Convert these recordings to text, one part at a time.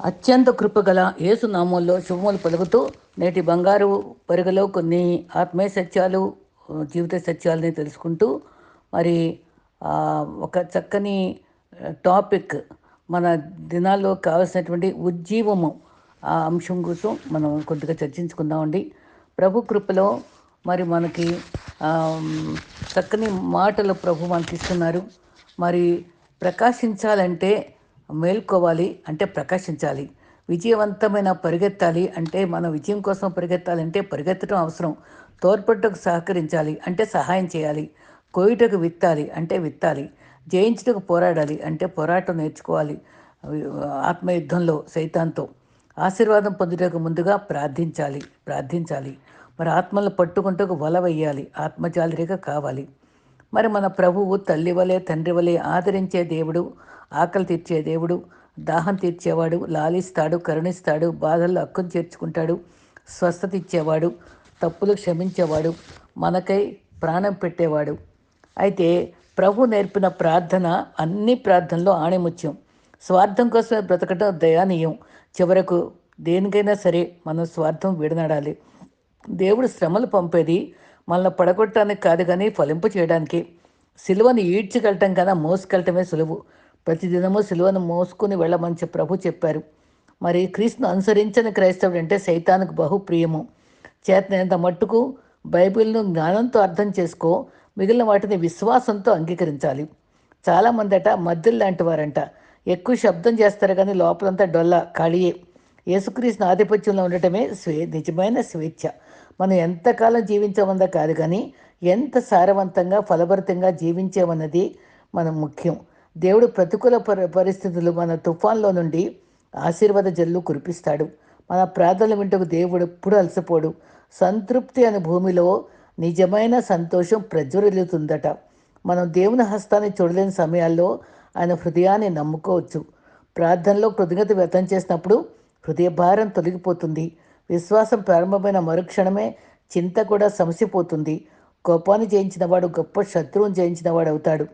అత్యంత కృపగల యేసు నామంలో శుభములు పలుకుతూ నేటి బంగారు పరుగులో కొన్ని ఆత్మీయ సత్యాలు జీవిత సత్యాలని తెలుసుకుంటూ మరి ఒక చక్కని టాపిక్ మన దినాల్లో కావలసినటువంటి ఉజ్జీవము ఆ అంశం కోసం మనం కొద్దిగా చర్చించుకుందామండి. ప్రభు కృపలో మరి మనకి చక్కని మాటలు ప్రభు మనకి ఇస్తున్నారు మరి ప్రకాశించాలంటే మేల్కోవాలి అంటే ప్రకాశించాలి. విజయవంతమైన పరిగెత్తాలి అంటే మన విజయం కోసం పరిగెత్తాలంటే పరిగెత్తడం అవసరం. తోడ్పడటకు సహకరించాలి అంటే సహాయం చేయాలి. కోయుటకు విత్తాలి అంటే విత్తాలి. జయించుటకు పోరాడాలి అంటే పోరాటం నేర్చుకోవాలి. ఆత్మయుద్ధంలో సైతాంతో ఆశీర్వాదం పొందుటకు ముందుగా ప్రార్థించాలి. ప్రార్థించాలి. మరి ఆత్మలు పట్టుకుంటూ వల వేయాలి. ఆత్మజాలిరిగా కావాలి. మరి మన ప్రభువు తల్లి వలె తండ్రి వలె ఆదరించే దేవుడు ఆకలి తీర్చే దేవుడు దాహం తీర్చేవాడు లాలిస్తాడు కరుణిస్తాడు బాధల్లో హక్కును చేర్చుకుంటాడు స్వస్థత ఇచ్చేవాడు తప్పులు క్షమించేవాడు మనకై ప్రాణం పెట్టేవాడు. అయితే ప్రభు నేర్పిన ప్రార్థన అన్ని ప్రార్థనలో ఆణిముత్యం. స్వార్థం కోసమే బ్రతకటం దయానీయం. చివరకు దేనికైనా సరే మనం స్వార్థం విడనాడాలి. దేవుడు శ్రమలు పంపేది మనల్ని పడగొట్టడానికి కాదు కానీ ఫలింపు చేయడానికి సిలువను ఈడ్చికెళ్ళటం కన్నా మోసుకెళ్ళటమే సులువు. ప్రతిదినము సిలువను మోసుకుని వెళ్ళమని ప్రభు చెప్పారు. మరి క్రీస్తును అనుసరించని క్రైస్తవుడు అంటే సైతానికి బహు ప్రియము. చేతనంత మట్టుకు బైబిల్ను జ్ఞానంతో అర్థం చేసుకో మిగిలిన వాటిని విశ్వాసంతో అంగీకరించాలి. చాలామంది అట మధ్యలు లాంటి వారంట. ఎక్కువ శబ్దం చేస్తారు కానీ లోపలంతా డొల్ల ఖాళీయే. యేసుక్రీస్తు ఆధిపత్యంలో ఉండటమే స్వే నిజమైన స్వేచ్ఛ. మనం ఎంతకాలం జీవించమందా కాదు కానీ ఎంత సారవంతంగా ఫలభరితంగా జీవించామన్నది మనం ముఖ్యం. దేవుడు ప్రతికూల పరి పరిస్థితులు మన తుఫాన్లో నుండి ఆశీర్వాద జల్లు కురిపిస్తాడు. మన ప్రార్థనలు వింటకు దేవుడు ఎప్పుడు అలసిపోడు. సంతృప్తి అనే భూమిలో నిజమైన సంతోషం ప్రజ్వరిల్లుతుందట. మనం దేవుని హస్తాన్ని చూడలేని సమయాల్లో ఆయన హృదయాన్ని నమ్ముకోవచ్చు. ప్రార్థనలో కృతజ్ఞత వ్యక్తం చేసినప్పుడు హృదయ భారం తొలగిపోతుంది. విశ్వాసం ప్రారంభమైన మరుక్షణమే చింత కూడా సమసిపోతుంది. కోపాన్ని జయించిన వాడు గొప్ప శత్రువుని జయించిన వాడు అవుతాడు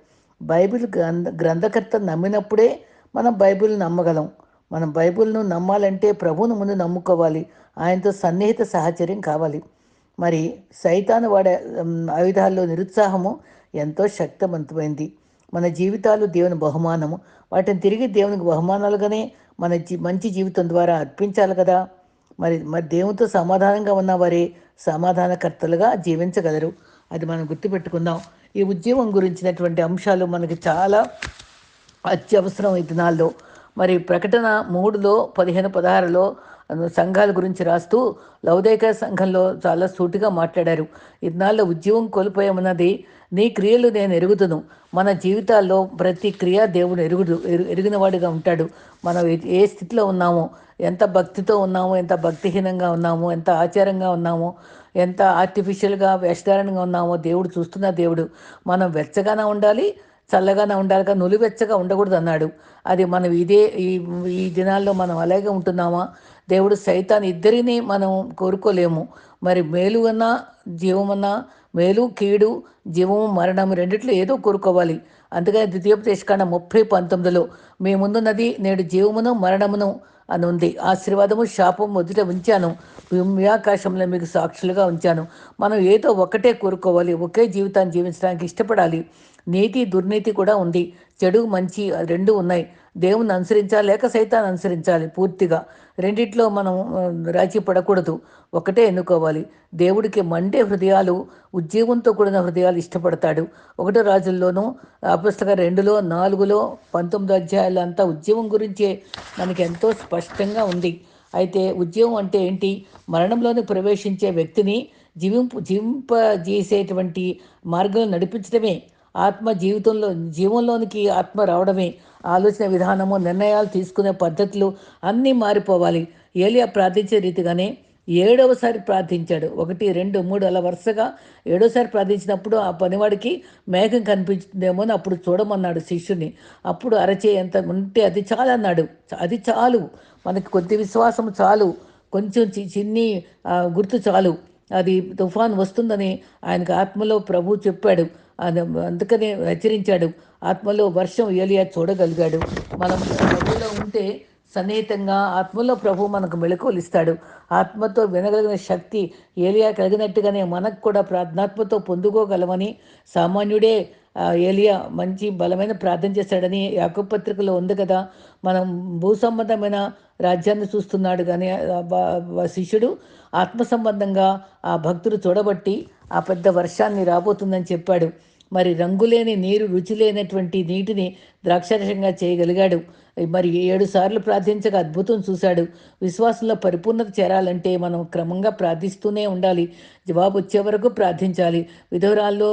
బైబిల్ గ్రంథ గ్రంథకర్త నమ్మినప్పుడే మనం బైబిల్ నమ్మగలం. మనం బైబిల్ను నమ్మాలంటే ప్రభువును ముందు నమ్ముకోవాలి. ఆయనతో సన్నిహిత సహచర్యం కావాలి. మరి సైతాను వాడే ఆయుధాల్లో నిరుత్సాహము ఎంతో శక్తివంతమైంది. మన జీవితాలు దేవుని బహుమానము. వాటిని తిరిగి దేవునికి బహుమానాలుగానే మన జీ మంచి జీవితం ద్వారా అర్పించాలి కదా. మరి మరి దేవునితో సమాధానంగా ఉన్నవారే సమాధానకర్తలుగా జీవించగలరు. అది మనం గుర్తుపెట్టుకుందాం. ఈ ఉద్యమం గురించినటువంటి అంశాలు మనకి చాలా అత్యవసరం ఈ దినాల్లో మరి ప్రకటన మూడులో పదిహేను పదహారులో సంఘాల గురించి రాస్తూ లౌదేక సంఘంలో చాలా సూటిగా మాట్లాడారు. ఇన్నాళ్ళ ఉద్యమం కోల్పోయామన్నది నీ క్రియలు నేను ఎరుగుతును మన జీవితాల్లో ప్రతి క్రియ దేవుడు ఎరుగుడు ఎరు ఎరిగినవాడిగా ఉంటాడు. మనం ఏ- ఏ స్థితిలో ఉన్నామో ఎంత భక్తితో ఉన్నామో ఎంత భక్తిహీనంగా ఉన్నామో ఎంత ఆచారంగా ఉన్నామో ఎంత ఆర్టిఫిషియల్గా వేషధారణంగా ఉన్నామో దేవుడు చూస్తున్న దేవుడు మనం వెచ్చగానే ఉండాలి చల్లగానే ఉండాలి కానీ నులివెచ్చగా ఉండకూడదు అన్నాడు అది మనం ఇదే ఈ ఈ దినాల్లో మనం అలాగే ఉంటున్నామా? దేవుడు సైతాన్ ఇద్దరిని మనం కోరుకోలేము. మరి మేలు అన్నా జీవమన్నా మేలు కీడు జీవము మరణము రెండిట్లో ఏదో కోరుకోవాలి. అందుకని ద్వితీయోపదేశకాండ ముప్పై పంతొమ్మిదిలో మీ ముందున్నది నేడు జీవమును మరణమును అని ఉంది. ఆశీర్వాదము శాపం మొదట ఉంచాను. భూమి ఆకాశంలో మీకు సాక్షులుగా ఉంచాను. మనం ఏదో ఒకటే కోరుకోవాలి. ఒకే జీవితాన్ని జీవించడానికి ఇష్టపడాలి. నీతి దుర్నీతి కూడా ఉంది. చెడు మంచి రెండు ఉన్నాయి. దేవుని అనుసరించాలి లేక సైతాన్ని అనుసరించాలి పూర్తిగా. రెండిట్లో మనం రాజీ పడకూడదు ఒకటే ఎన్నుకోవాలి. దేవుడికి మండే హృదయాలు ఉద్యోగంతో కూడిన హృదయాలు ఇష్టపడతాడు. ఒకటో రాజుల్లోనూ అపుస్తక రెండులో నాలుగులో పంతొమ్మిది అధ్యాయాలు అంతా ఉద్యమం గురించే మనకి ఎంతో స్పష్టంగా ఉంది. అయితే ఉద్యమం అంటే ఏంటి? మరణంలోనే ప్రవేశించే వ్యక్తిని జీవింపు జీవింపజేసేటువంటి మార్గం నడిపించడమే. ఆత్మ జీవితంలో జీవంలోనికి ఆత్మ రావడమే ఆలోచన విధానము నిర్ణయాలు తీసుకునే పద్ధతులు అన్నీ మారిపోవాలి. ఏలియా ప్రార్థించే రీతిగానే ఏడవసారి ప్రార్థించాడు. ఒకటి రెండు మూడు అలా వరుసగా ఏడోసారి ప్రార్థించినప్పుడు ఆ పనివాడికి మేఘం కనిపించిందేమో అని అప్పుడు చూడమన్నాడు శిష్యుని. అప్పుడు అరచే ఎంత ఉంటే అది చాలు అన్నాడు. అది చాలు. మనకి కొద్ది విశ్వాసం చాలు. కొంచెం చి- చిన్ని గుర్తు చాలు. అది తుఫాన్ వస్తుందని ఆయనకు ఆత్మలో ప్రభు చెప్పాడు. అందుకనే హెచ్చరించాడు. ఆత్మలో వర్షం ఏలియా చూడగలిగాడు. మనం ప్రభులో ఉంటే సన్నిహితంగా ఆత్మలో ప్రభు మనకు మెళకువలు ఇస్తాడు ఆత్మతో వినగలిగిన శక్తి ఏలియా కలిగినట్టుగానే మనకు కూడా ప్రార్థనాత్మతో పొందుకోగలమని సామాన్యుడే ఏలియా మంచి బలమైన ప్రార్థన చేశాడని యాకపత్రికలో ఉంది కదా. మనం భూ సంబంధమైన రాజ్యాన్ని చూస్తున్నాడు కానీ శిష్యుడు ఆత్మ సంబంధంగా ఆ భక్తుడు చూడబట్టి ఆ పెద్ద వర్షాన్ని రాబోతుందని చెప్పాడు. మరి రంగులేని నీరు రుచి లేనటువంటి నీటిని ద్రాక్షరసంగా చేయగలిగాడు. మరి ఏడు సార్లు ప్రార్థించగా అద్భుతం చూశాడు. విశ్వాసంలో పరిపూర్ణత చేరాలంటే మనం క్రమంగా ప్రార్థిస్తూనే ఉండాలి. జవాబు వచ్చే వరకు ప్రార్థించాలి. విధవరాల్లో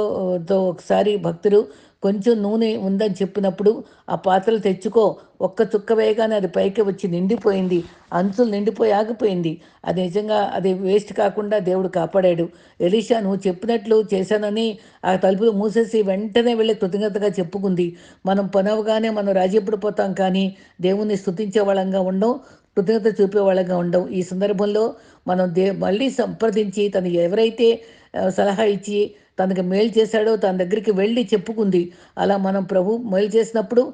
ఒకసారి భక్తుడు కొంచెం నూనె ఉందని చెప్పినప్పుడు ఆ పాత్రలు తెచ్చుకో. ఒక్క చుక్క వేయగానే అది పైకి వచ్చి నిండిపోయింది. అంచులు నిండిపోయి ఆగిపోయింది. అది నిజంగా అది వేస్ట్ కాకుండా దేవుడు కాపాడాడు. ఎలీషా నువ్వు చెప్పినట్లు చేశానని ఆ తలుపులు మూసేసి వెంటనే వెళ్ళి కృతజ్ఞతగా చెప్పుకుంది. మనం పనవగానే మనం రాజీపడిపోతాం కానీ దేవుణ్ణి స్థుతించే వాళ్ళంగా ఉండం కృతజ్ఞత చూపే వాళ్ళగా ఉండం ఈ సందర్భంలో మనం దే మళ్ళీ సంప్రదించి తను ఎవరైతే సలహా ఇచ్చి తనకి మేలు చేశాడో తన దగ్గరికి వెళ్ళి చెప్పుకుంది. అలా మనం ప్రభు మేలు చేసినప్పుడు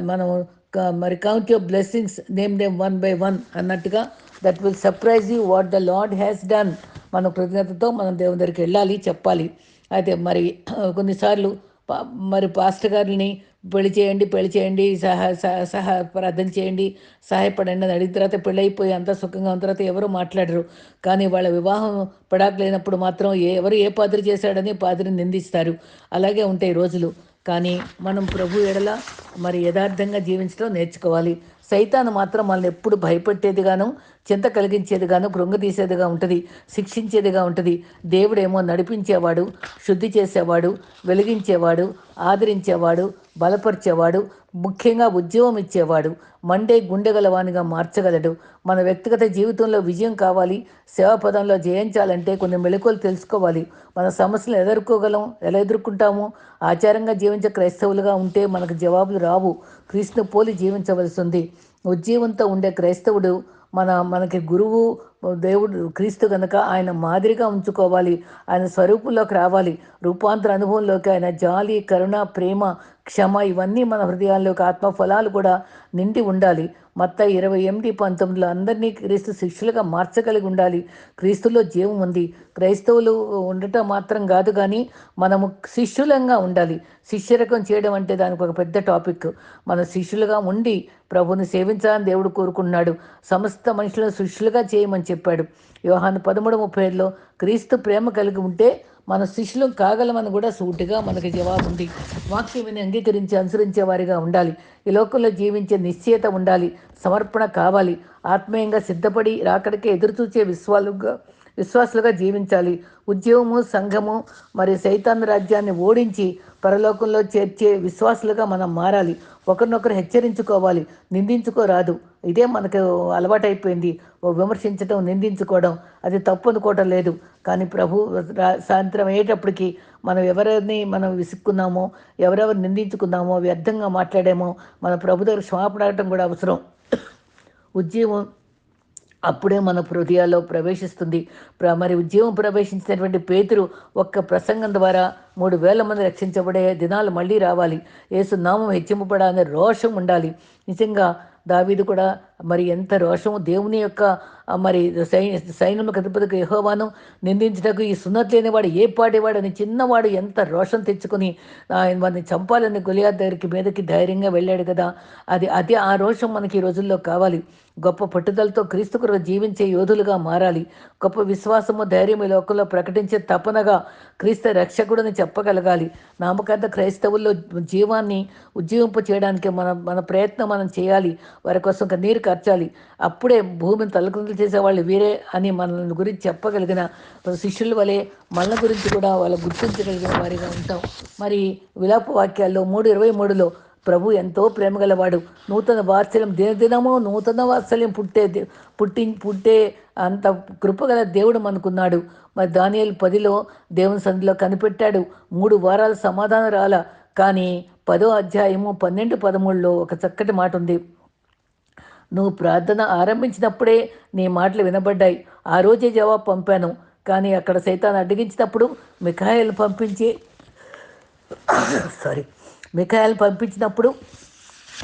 మనం మరి count your blessings name name one by one అన్నట్టుగా that will surprise you what the Lord has done మన కృతజ్ఞతతో మనం దేవుని దగ్గరికి వెళ్ళాలి చెప్పాలి. అయితే మరి కొన్నిసార్లు పా- మరి పాస్టర్ గారిని పెళ్ళి చేయండి పెళ్ళి చేయండి సహ సహ ప్రార్థన చేయండి సహాయపడండి అని అడిగిన తర్వాత పెళ్ళి అయిపోయి అంతా సుఖంగా ఉన్న తర్వాత ఎవరు మాట్లాడరు. కానీ వాళ్ళ వివాహం పడాకలేనప్పుడు మాత్రం ఏ ఎవరు ఏ పాదిరి చేశాడని పాదిరిని నిందిస్తారు. అలాగే ఉంటాయి రోజులు. కానీ మనం ప్రభు ఎడల మరి యథార్థంగా జీవించడం నేర్చుకోవాలి. సైతాను మాత్రం మనల్ని ఎప్పుడు భయపెట్టేదిగాను చింత కలిగించేదిగాను కృంగతీసేదిగా ఉంటుంది శిక్షించేదిగా ఉంటుంది. దేవుడేమో నడిపించేవాడు శుద్ధి చేసేవాడు వెలిగించేవాడు ఆదరించేవాడు బలపరిచేవాడు ముఖ్యంగా ఉద్యోగం ఇచ్చేవాడు మండే గుండె గలవానిగా మార్చగలడు. మన వ్యక్తిగత జీవితంలో విజయం కావాలి సేవా పదంలో జయించాలంటే కొన్ని మెళకువలు తెలుసుకోవాలి. మన సమస్యలు ఎదుర్కోగలం ఎలా ఎదుర్కొంటాము? ఆచారంగా జీవించే క్రైస్తవులుగా ఉంటే మనకు జవాబులు రావు. క్రీస్తును పోలి జీవించవలసింది ఉజ్జీవంతో ఉండే క్రైస్తవుడు మన మనకి గురువు దేవుడు క్రీస్తు కనుక ఆయన మాదిరిగా ఉంచుకోవాలి ఆయన స్వరూపంలోకి రావాలి రూపాంతర అనుభవంలోకి ఆయన జాలి కరుణ ప్రేమ క్షమ ఇవన్నీ మన హృదయాల్లోకి ఆత్మ ఫలాలు కూడా నిండి ఉండాలి. మత్త ఇరవై ఎనిమిది పంతొమ్మిదిలో అందరినీ క్రీస్తు శిష్యులుగా మార్చగలిగి ఉండాలి. క్రీస్తులో జీవం ఉంది. క్రైస్తవులు ఉండటం మాత్రం కాదు కానీ మనము శిష్యులంగా ఉండాలి. శిష్యరకం చేయడం అంటే దానికి ఒక పెద్ద టాపిక్. మన శిష్యులుగా ఉండి ప్రభుని సేవించాలని దేవుడు కోరుకున్నాడు సమస్త మనుషులను శిష్యులుగా చేయమని చెప్పాడు. యోహాను పదమూడు ముప్పై ఏడులో క్రీస్తు ప్రేమ కలిగి ఉంటే మన శిష్యులు కాగలమని కూడా సూటిగా మనకి జవాబు ఉంది వాక్యమిని అంగీకరించి అనుసరించే వారిగా ఉండాలి. ఈ లోకంలో జీవించే నిశ్చయత ఉండాలి. సమర్పణ కావాలి. ఆత్మీయంగా సిద్ధపడి రాకడికే ఎదురుచూచే విశ్వాలుగా విశ్వాసులుగా జీవించాలి. ఉద్యోగము సంఘము మరి సైతాన్ రాజ్యాన్ని ఓడించి పరలోకంలో చేర్చే విశ్వాసులుగా మనం మారాలి. ఒకరినొకరు హెచ్చరించుకోవాలి. నిందించుకోరాదు. ఇదే మనకు అలవాటైపోయింది. విమర్శించడం నిందించుకోవడం అది తప్పు అనుకోవడం లేదు. కానీ ప్రభు రా- సాయంత్రం అయ్యేటప్పటికి మనం ఎవరిని మనం విసుక్కున్నామో ఎవరెవరు నిందించుకున్నామో వ్యర్థంగా మాట్లాడామో మన ప్రభు దగ్గర క్షమాపణ కూడా అవసరం. ఉద్యమం అప్పుడే మన హృదయాల్లో ప్రవేశిస్తుంది. ప్ర- మరి ఉద్యమం ప్రవేశించినటువంటి పేతురు ఒక్క ప్రసంగం ద్వారా మూడు వేల మంది రక్షించబడే దినాలు మళ్ళీ రావాలి. ఏసునామం నామం హెచ్చింపబడాలనే రోషం ఉండాలి. నిజంగా దావీదు కూడా మరి ఎంత రోషము. దేవుని యొక్క మరి సై సైన్యములకు అధిపతికి యహోవాను నిందించటకు ఈ సున్నతి లేనివాడు ఏ పాడేవాడని చిన్నవాడు ఎంత రోషం తెచ్చుకొని ఆయన వారిని చంపాలని గొలియాత్ దగ్గరికి మీదకి ధైర్యంగా వెళ్ళాడు కదా. అది అదే ఆ రోషం మనకి ఈ రోజుల్లో కావాలి. గొప్ప పట్టుదలతో క్రీస్తు కొరకు జీవించే యోధులుగా మారాలి. గొప్ప విశ్వాసము ధైర్యం ఈ లోకంలో ప్రకటించే తపనగా క్రీస్తు రక్షకుడిని చెప్పగలగాలి. నామకార్థ క్రైస్తవుల్లో జీవాన్ని ఉజ్జీవింప చేయడానికి మన మన ప్రయత్నం మనం చేయాలి. వారి కోసం నీరు ఖర్చాలి అప్పుడే భూమిని తలకిందులు చేసేవాళ్ళు వీరే అని మన గురించి చెప్పగలిగిన శిష్యుల వలె మన గురించి కూడా వాళ్ళు గుర్తించగలిగిన వారిగా ఉంటాం. మరి విలాప వాక్యాల్లో మూడు ఇరవై మూడులో ప్రభు ఎంతో ప్రేమగలవాడు నూతన వాత్సల్యం దినదినము నూతన వాత్సల్యం పుట్టే పుట్టి పుట్టే అంత కృపగల దేవుడు అనుకున్నాడు మరి దానియలు పదిలో దేవుని సంధిలో కనిపెట్టాడు. మూడు వారాల సమాధానం రాల. కానీ పదో అధ్యాయము పన్నెండు పదమూడులో ఒక చక్కటి మాట ఉంది. నువ్వు ప్రార్థన ఆరంభించినప్పుడే నీ మాటలు వినబడ్డాయి. ఆ రోజే జవాబు పంపాను. కానీ అక్కడ సైతాన్ని అడ్డగించినప్పుడు మిఖాయిలు పంపించి సారీ మిఖాయిలు పంపించినప్పుడు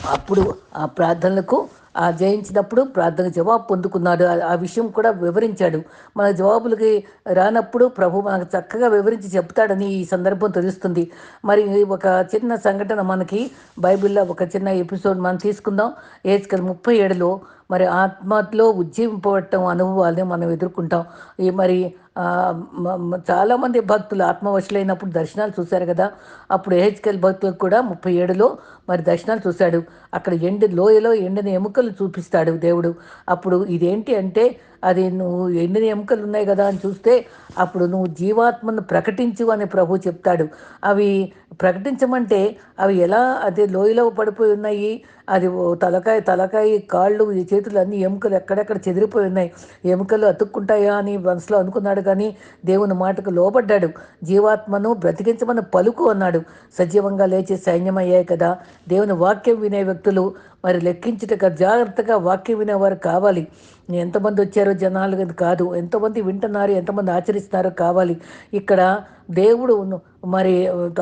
అప్పుడు ఆ ప్రార్థనలకు ఆ జయించినప్పుడు ప్రార్థన జవాబు పొందుకున్నాడు. ఆ విషయం కూడా వివరించాడు. మన జవాబులకి రానప్పుడు ప్రభు మనకు చక్కగా వివరించి చెప్తాడని ఈ సందర్భం తెలుస్తుంది. మరి ఒక చిన్న సంఘటన మనకి బైబిల్లో ఒక చిన్న ఎపిసోడ్ మనం తీసుకుందాం. ఏజ్కల్ ముప్పై ఏడులో మరి ఆత్మలో ఉజ్జీవింపబడటం అనుభవాలని మనం ఎదుర్కొంటాం. ఈ మరి చాలామంది భక్తులు ఆత్మవశులైనప్పుడు దర్శనాలు చూశారు కదా. అప్పుడు ఏహెచ్కెల్ భక్తులకు కూడా ముప్పై ఏడులో మరి దర్శనాలు చూశాడు. అక్కడ ఎండి లోయలో ఎండిన ఎముకలు చూపిస్తాడు దేవుడు. అప్పుడు ఇదేంటి అంటే అది నువ్వు ఎండిన ఎముకలు ఉన్నాయి కదా అని చూస్తే అప్పుడు నువ్వు జీవాత్మను ప్రకటించు అని ప్రభు చెప్తాడు. అవి ప్రకటించమంటే అవి ఎలా అదే లోయలో పడిపోయి ఉన్నాయి? అది తలకాయ తలకాయ కాళ్ళు చేతులు అన్ని ఎముకలు ఎక్కడెక్కడ చెదిరిపోయి ఉన్నాయి? ఎముకలు అతుక్కుంటాయా అని మనసులో అనుకున్నాడు కానీ దేవుని మాటకు లోబడ్డాడు. జీవాత్మను బ్రతికించమని పలుకు అన్నాడు. సజీవంగా లేచి సైన్యమయ్యాయి కదా. దేవుని వాక్యం వినే వ్యక్తులు మరి లెక్కించుటగా జాగ్రత్తగా వాక్యం వినేవారు కావాలి. ఎంతమంది వచ్చారో జనాలు కాదు ఎంతమంది వింటున్నారు ఎంతమంది ఆచరిస్తున్నారో కావాలి. ఇక్కడ దేవుడు మరి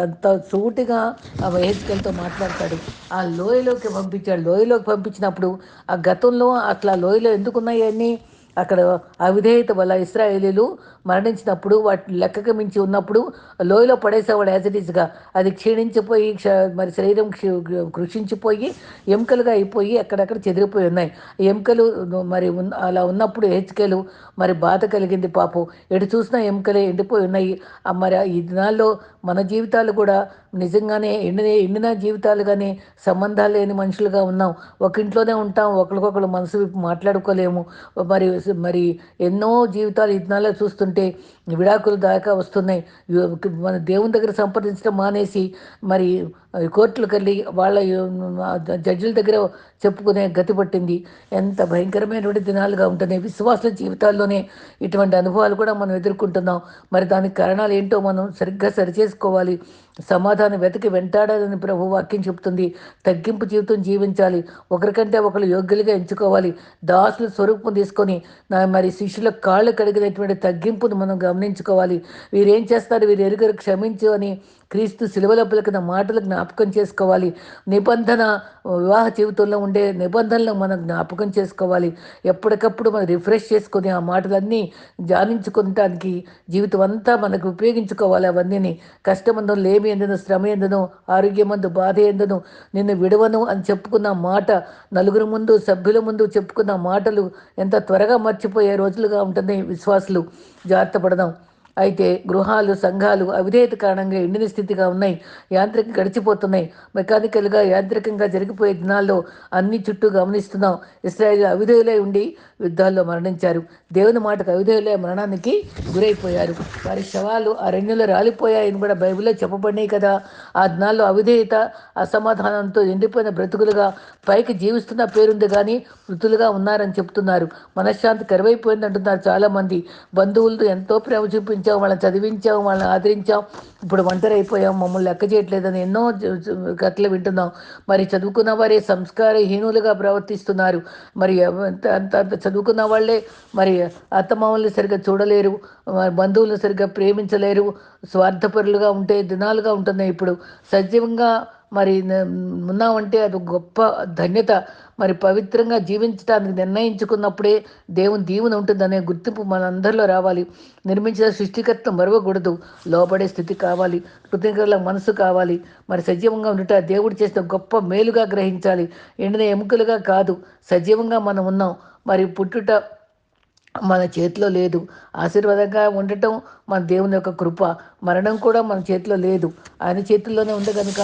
అంత సూటిగా ఆ వయస్కలతో మాట్లాడతాడు. ఆ లోయలోకి పంపించాడు. లోయలోకి పంపించినప్పుడు ఆ గతంలో అట్లా లోయలో ఎందుకున్నాయి అన్నీ? అక్కడ అవిధేయత వల్ల ఇస్రాయేలీలు మరణించినప్పుడు వాటి లెక్కకు మించి ఉన్నప్పుడు లోయలో పడేసేవాడు యాజ్ ఇట్ ఈస్గా అది క్షీణించిపోయి మరి శరీరం కృషించిపోయి ఎముకలుగా అయిపోయి అక్కడక్కడ చెదిరిపోయి ఉన్నాయి. ఎముకలు మరి అలా ఉన్నప్పుడు హెచ్కెలు మరి బాధ కలిగింది పాపం. ఎటు చూసినా ఎముకలే ఎండిపోయి ఉన్నాయి. మరి ఈ దినాల్లో మన జీవితాలు కూడా నిజంగానే ఎండిన ఎండిన జీవితాలు కానీ సంబంధాలు లేని మనుషులుగా ఉన్నాం. ఒక ఇంట్లోనే ఉంటాం ఒకరికొకరు మనసు మాట్లాడుకోలేము. మరి మరి ఎన్నో జీవితాలు ఇదినాలే చూస్తుంటే విడాకులు దాకా వస్తున్నాయి. మన దేవుని దగ్గర సంప్రదించడం మానేసి మరి కోర్టులకు వెళ్ళి వాళ్ళ జడ్జిల దగ్గర చెప్పుకునే గతి పట్టింది. ఎంత భయంకరమైనటువంటి దినాలుగా ఉంటుంది విశ్వాస జీవితాల్లోనే ఇటువంటి అనుభవాలు కూడా మనం ఎదుర్కొంటున్నాం. మరి దానికి కారణాలు ఏంటో మనం సరిగ్గా సరిచేసుకోవాలి. సమాధానం వెతికి వెంటాడాలని ప్రభు వాక్యం చెప్తుంది. తగ్గింపు జీవితం జీవించాలి. ఒకరికంటే ఒకరు యోగ్యులుగా ఎంచుకోవాలి. దాసుల స్వరూపం తీసుకొని మరి శిష్యుల కాళ్ళు కడిగినటువంటి తగ్గింపును మనం గమనించుకోవాలి. వీరేం చేస్తారు? వీరు ఎరుగురు క్షమించు అని క్రీస్తు శిలువల పలికిన మాటలు జ్ఞాపకం చేసుకోవాలి. నిబంధన వివాహ జీవితంలో ఉండే నిబంధనలు మనం జ్ఞాపకం చేసుకోవాలి. ఎప్పటికప్పుడు మనం రిఫ్రెష్ చేసుకొని ఆ మాటలన్నీ ధ్యానించుకోవటానికి జీవితం అంతా మనకు ఉపయోగించుకోవాలి. అవన్నీ కష్టమందు లేమి ఎందును శ్రమ ఎందును ఆరోగ్యమందు బాధ ఎందును నిన్ను విడవను అని చెప్పుకున్న మాట నలుగురు ముందు సభ్యుల ముందు చెప్పుకున్న మాటలు ఎంత త్వరగా మర్చిపోయే రోజులుగా ఉంటుంది విశ్వాసులు జాగ్రత్త పడదాం అయితే గృహాలు సంఘాలు అవిధేయత కారణంగా ఎండిన స్థితిగా ఉన్నాయి. యాంత్రికం గడిచిపోతున్నాయి. మెకానికల్గా యాంత్రికంగా జరిగిపోయే దినాల్లో అన్ని చుట్టూ గమనిస్తున్నాం. ఇస్రాయేల్ అవిధేయులై ఉండి యుద్ధాల్లో మరణించారు. దేవుని మాటకు అవిధేయులే మరణానికి గురైపోయారు. వారి శవాలు ఆ రెండులో రాలిపోయాయని కూడా బైబిల్లో చెప్పబడినాయి కదా. ఆ దినాల్లో అవిధేయత అసమాధానంతో ఎండిపోయిన బ్రతుకులుగా పైకి జీవిస్తున్న పేరుంది కానీ మృతులుగా ఉన్నారని చెప్తున్నారు. మనశ్శాంతి కరువైపోయింది అంటున్నారు చాలామంది. బంధువులతో ఎంతో ప్రేమ చూపించాం వాళ్ళని చదివించాం వాళ్ళని ఆదరించాం. ఇప్పుడు ఒంటరి అయిపోయాం మమ్మల్ని లెక్క చేయట్లేదని ఎన్నో కథలు వింటున్నాం. మరి చదువుకున్న వారే సంస్కారహీనులుగా ప్రవర్తిస్తున్నారు. మరి అంత అంత చదువుకున్న వాళ్ళే మరి అత్తమామల్ని సరిగ్గా చూడలేరు బంధువులను సరిగ్గా ప్రేమించలేరు స్వార్థపరులుగా ఉంటే దినాలుగా ఉంటున్నాయి ఇప్పుడు. సజీవంగా మరి ఉన్నామంటే అది గొప్ప ధన్యత. మరి పవిత్రంగా జీవించడానికి నిర్ణయించుకున్నప్పుడే దేవుని దీవుని ఉంటుందనే గుర్తింపు మనందరిలో రావాలి. నిర్మించిన సృష్టికర్త మరవకూడదు. లోపడే స్థితి కావాలి. కృతజ్ఞతల మనసు కావాలి. మరి సజీవంగా ఉండుట దేవుడు చేసిన గొప్ప మేలుగా గ్రహించాలి. ఎండిన ఎముకలుగా కాదు. సజీవంగా మనం ఉన్నాం. మరి పుట్టుట మన చేతిలో లేదు. ఆశీర్వాదంగా ఉండటం మన దేవుని యొక్క కృప. మరణం కూడా మన చేతిలో లేదు. ఆయన చేతుల్లోనే ఉంది కనుక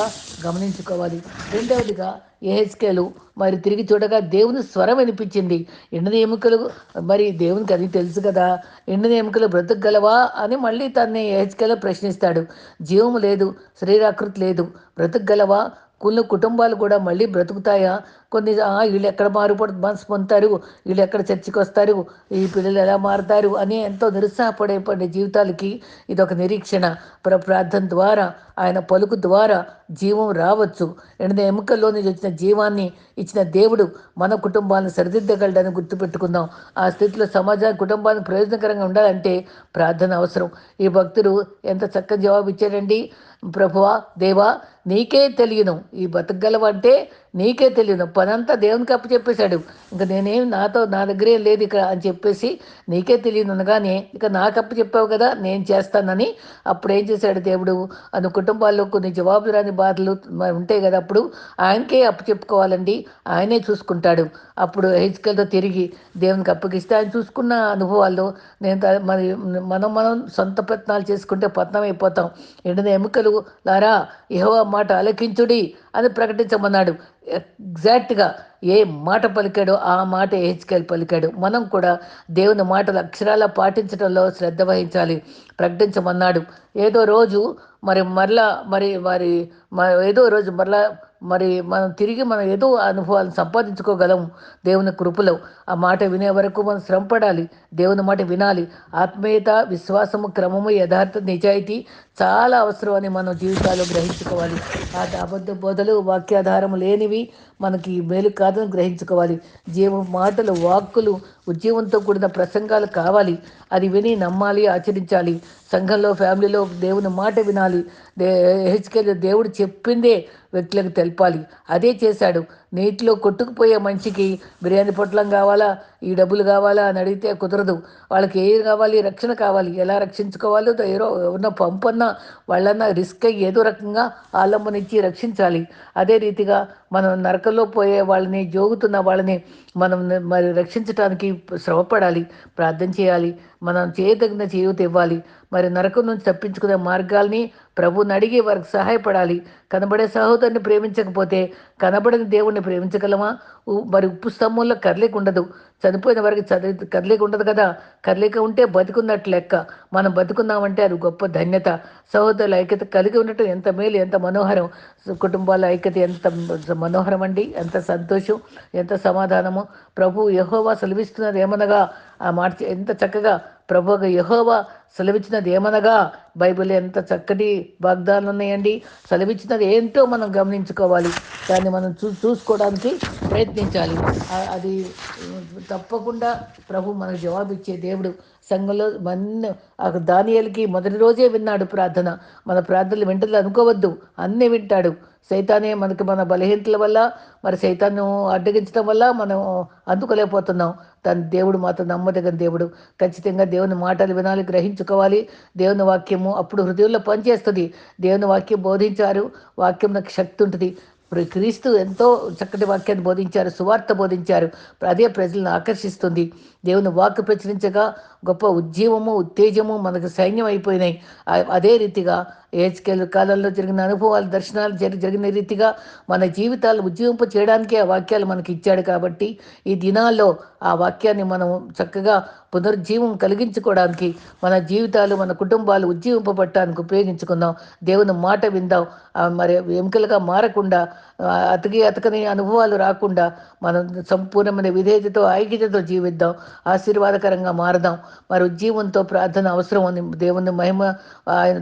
గమనించుకోవాలి. రెండవదిగా ఏహెచ్కేలు మరి తిరిగి చూడగా దేవుని స్వరం వినిపించింది. ఎండిన ఎముకలు మరి దేవునికి అది తెలుసు కదా. ఎండిన ఎముకలు బ్రతకగలవా అని మళ్ళీ తన్ని ఏహెచ్కేలో ప్రశ్నిస్తాడు. జీవము లేదు శరీరాకృతి లేదు. బ్రతకగలవా? కొన్ని కుటుంబాలు కూడా మళ్ళీ బ్రతుకుతాయా? కొన్ని వీళ్ళు ఎక్కడ మారుపడు మనసు పొందుతారు వీళ్ళు ఎక్కడ చర్చికి వస్తారు ఈ పిల్లలు ఎలా మారుతారు అని ఎంతో నిరుత్సాహపడే జీవితాలకి ఇది ఒక నిరీక్షణ ప్రార్థన ద్వారా ఆయన పలుకు ద్వారా జీవం రావచ్చు. ఎనిమిది ఎముకల్లో నుంచి వచ్చిన జీవాన్ని ఇచ్చిన దేవుడు మన కుటుంబాలను సరిదిద్దగలడని గుర్తుపెట్టుకుందాం. ఆ స్థితిలో సమాజానికి కుటుంబానికి ప్రయోజనకరంగా ఉండాలంటే ప్రార్థన అవసరం. ఈ భక్తుడు ఎంత చక్కని జవాబు ఇచ్చాడండి? ప్రభువా దేవా నీకే తెలియను. ఈ బతకగలవంటే నీకే తెలియదు. పనంతా దేవునికి అప్పు చెప్పేశాడు ఇంకా నేనేం నాతో నా దగ్గరే లేదు ఇక్కడ అని చెప్పేసి నీకే తెలియదు అనగానే ఇక నాకు అప్పు చెప్పావు కదా నేను చేస్తానని అప్పుడు ఏం చేశాడు దేవుడు? అను కుటుంబాల్లో కొన్ని జవాబు రాని బాధలు ఉంటాయి కదా అప్పుడు ఆయనకే అప్పు చెప్పుకోవాలండి ఆయనే చూసుకుంటాడు. అప్పుడు హెచ్కెల్తో తిరిగి దేవునికి అప్పగిస్తే ఆయన చూసుకున్న అనుభవాల్లో నేను మరి మనం మనం సొంత ప్రయత్నాలు చేసుకుంటే పత్నం అయిపోతాం. ఎండిన ఎముకలు లారా ఏహో మాట అలకించుడి అని ప్రకటించమన్నాడు. ఎగ్జాక్ట్గా ఏ మాట పలికాడో ఆ మాట హెచ్కెల్ పలికాడు. మనం కూడా దేవుని మాటలు అక్షరాల పాటించడంలో శ్రద్ధ వహించాలి ప్రకటించమన్నాడు. ఏదో రోజు మరి మరలా మరి మరి ఏదో రోజు మరలా మరి మనం తిరిగి మనం ఏదో అనుభవాలను సంపాదించుకోగలం దేవుని కృపలో. ఆ మాట వినే వరకు మనం శ్రమపడాలి దేవుని మాట వినాలి. ఆత్మీయత విశ్వాసము క్రమము యథార్థ నిజాయితీ చాలా అవసరం అని మనం జీవితాల్లో గ్రహించుకోవాలి. ఆ అబద్ధ బోధలు వాక్యాధారం లేనివి మనకి మేలు కాదు. కాదని గ్రహించుకోవాలి. జీవ మాటలు వాక్కులు ఉద్యమంతో కూడిన ప్రసంగాలు కావాలి. అది విని నమ్మాలి ఆచరించాలి. సంఘంలో ఫ్యామిలీలో దేవుని మాట వినాలి. దే హెచ్కెళ్ళి దేవుడు చెప్పిందే వ్యక్తులకు తెలపాలి. అదే చేశాడు. నీటిలో కొట్టుకుపోయే మనిషికి బిర్యానీ పొట్లం కావాలా? ఈ డబ్బులు కావాలా? అని అడిగితే కుదరదు. వాళ్ళకి ఏ కావాలి? రక్షణ కావాలి. ఎలా రక్షించుకోవాలో ఏదో ఉన్న పంపన్నా వాళ్ళన్నా రిస్క్ అయ్యి ఏదో రకంగా ఆలంబనిచ్చి రక్షించాలి. అదే రీతిగా మనం నరకంలో పోయే వాళ్ళని జోగుతున్న వాళ్ళని మనం మరి రక్షించడానికి శ్రమపడాలి ప్రార్థన చేయాలి మనం చేయదగిన చేయూత ఇవ్వాలి. మరి నరకం నుంచి తప్పించుకునే మార్గాల్ని ప్రభుని అడిగి వారికి సహాయపడాలి. కనబడే సహోదరుని ప్రేమించకపోతే కనబడని దేవుణ్ణి ప్రేమించగలమా? మరి ఉప్పు స్తంభంలో కర్లీక ఉండదు చనిపోయిన వారికి చదివి కర్లీక ఉండదు కదా? కర్లీక ఉంటే బతుకున్నట్టు లెక్క. మనం బతుకున్నామంటే అది గొప్ప ధన్యత. సహోదరుల ఐక్యత కలిగి ఉండటం ఎంత మేలు ఎంత మనోహరం. కుటుంబాల ఐక్యత ఎంత మనోహరం అండి. ఎంత సంతోషం ఎంత సమాధానము. ప్రభు యహోవా సెలవిస్తున్నది ఏమనగా ఆ మాట ఎంత చక్కగా ప్రభుగా యహోవా సెలవిచ్చినది ఏమనగా? బైబిల్ ఎంత చక్కటి వాగ్దానాలు ఉన్నాయండి. సెలవిచ్చినది ఏంటో మనం గమనించుకోవాలి. దాన్ని మనం చూ చూసుకోవడానికి ప్రయత్నించాలి. అది తప్పకుండా ప్రభు మనకు జవాబిచ్చే దేవుడు. సంఘంలో మన దానియలకి మొదటి రోజే విన్నాడు ప్రార్థన. మన ప్రార్థనలు వింటలు అనుకోవద్దు. అన్నీ వింటాడు. సైతానే మనకి మన బలహీనతల వల్ల మరి సైతాన్ని అడ్డగించడం వల్ల మనం అందుకోలేకపోతున్నాం. తన దేవుడు మాత్రం నమ్మదగిన దేవుడు. ఖచ్చితంగా దేవుని మాటలు వినాలి గ్రహించుకోవాలి. దేవుని వాక్యము అప్పుడు హృదయంలో పనిచేస్తుంది. దేవుని వాక్యం బోధించారు. వాక్యం నాకు శక్తి ఉంటుంది. క్రీస్తు ఎంతో చక్కటి వాక్యాన్ని బోధించారు సువార్త బోధించారు. అదే ప్రజలను ఆకర్షిస్తుంది. దేవుని వాక్కు ప్రచురించగా గొప్ప ఉద్యమము ఉత్తేజము మనకు సైన్యం అయిపోయినాయి. అదే రీతిగా ఏజ్కేల్ కాలంలో జరిగిన అనుభవాలు దర్శనాలు జరి జరిగిన రీతిగా మన జీవితాలు ఉజ్జీవింప చేయడానికే ఆ వాక్యాలు మనకి ఇచ్చాడు కాబట్టి ఈ దినాల్లో ఆ వాక్యాన్ని మనం చక్కగా పునరుజ్జీవం కలిగించుకోవడానికి మన జీవితాలు మన కుటుంబాలు ఉజ్జీవింపబట్టడానికి ఉపయోగించుకుందాం. దేవుని మాట విందాం. మరి ఎముకలుగా మారకుండా అతకి అతకని అనుభవాలు రాకుండా మనం సంపూర్ణమైన విధేయతతో ఐక్యతతో జీవిద్దాం. ఆశీర్వాదకరంగా మారదాం. మరి ఉజ్జీవంతో ప్రార్థన అవసరం ఉంది. దేవుని మహిమ ఆయన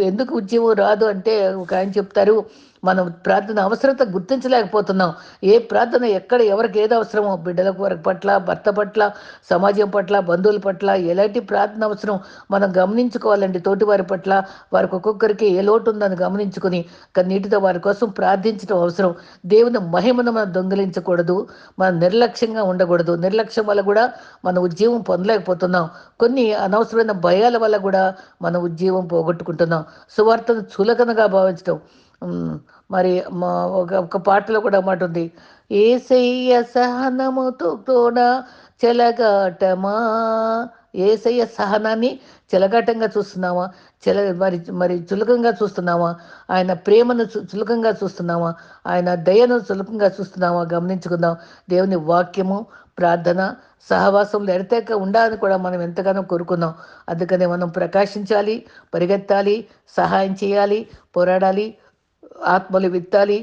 ఎందుకు ఉద్యమం రాదు అంటే ఒక ఆయన చెప్తారు మనం ప్రార్థన అవసరత గుర్తించలేకపోతున్నాం. ఏ ప్రార్థన ఎక్కడ ఎవరికి ఏది అవసరమో బిడ్డలకు వారి పట్ల భర్త పట్ల సమాజం పట్ల బంధువుల పట్ల ఎలాంటి ప్రార్థన అవసరం మనం గమనించుకోవాలండి. తోటివారి పట్ల వారికి ఒక్కొక్కరికి ఏ లోటు ఉందని గమనించుకుని నీటితో వారి కోసం ప్రార్థించడం అవసరం. దేవుని మహిమను మనం దొంగిలించకూడదు. మనం నిర్లక్ష్యంగా ఉండకూడదు. నిర్లక్ష్యం వల్ల కూడా మన ఉద్యమం పొందలేకపోతున్నాం. కొన్ని అనవసరమైన భయాల వల్ల కూడా మన ఉద్యమం పోగొట్టుకుంటున్నాం. సువార్తను చులకనగా భావించడం మరి మా ఒక ఒక పాటలో కూడా మాట ఉంది. ఏసయ్య సహనముతో కూడా చెలగాటమా? ఏసయ్య సహనాన్ని చెలగాటంగా చూస్తున్నావా? చెల మరి మరి చులకంగా చూస్తున్నావా? ఆయన ప్రేమను చులకంగా చూస్తున్నావా? ఆయన దయను చులకంగా చూస్తున్నావా? గమనించుకుందాం. దేవుని వాక్యము ప్రార్థన సహవాసంలో ఎడతెక్క ఉండాలని కూడా మనం ఎంతగానో కోరుకున్నాం. అందుకనే మనం ప్రకాశించాలి పరిగెత్తాలి సహాయం చేయాలి పోరాడాలి ఆత్మలు విత్తాలి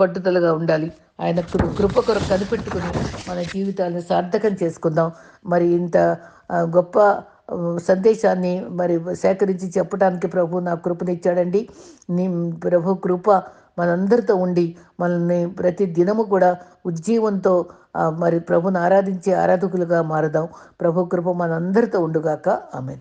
పట్టుదలగా ఉండాలి. ఆయన కృప కొరకు కనిపెట్టుకుని మన జీవితాలను సార్థకం చేసుకుందాం. మరి ఇంత గొప్ప సందేశాన్ని మరి సేకరించి చెప్పడానికి ప్రభు నా కృపనిచ్చాడండి. నీ ప్రభు కృప మనందరితో ఉండి మనల్ని ప్రతి దినము కూడా ఉజ్జీవంతో మరి ప్రభుని ఆరాధించే ఆరాధకులుగా మారదాం. ప్రభు కృప మనందరితో ఉండుగాక. ఆమె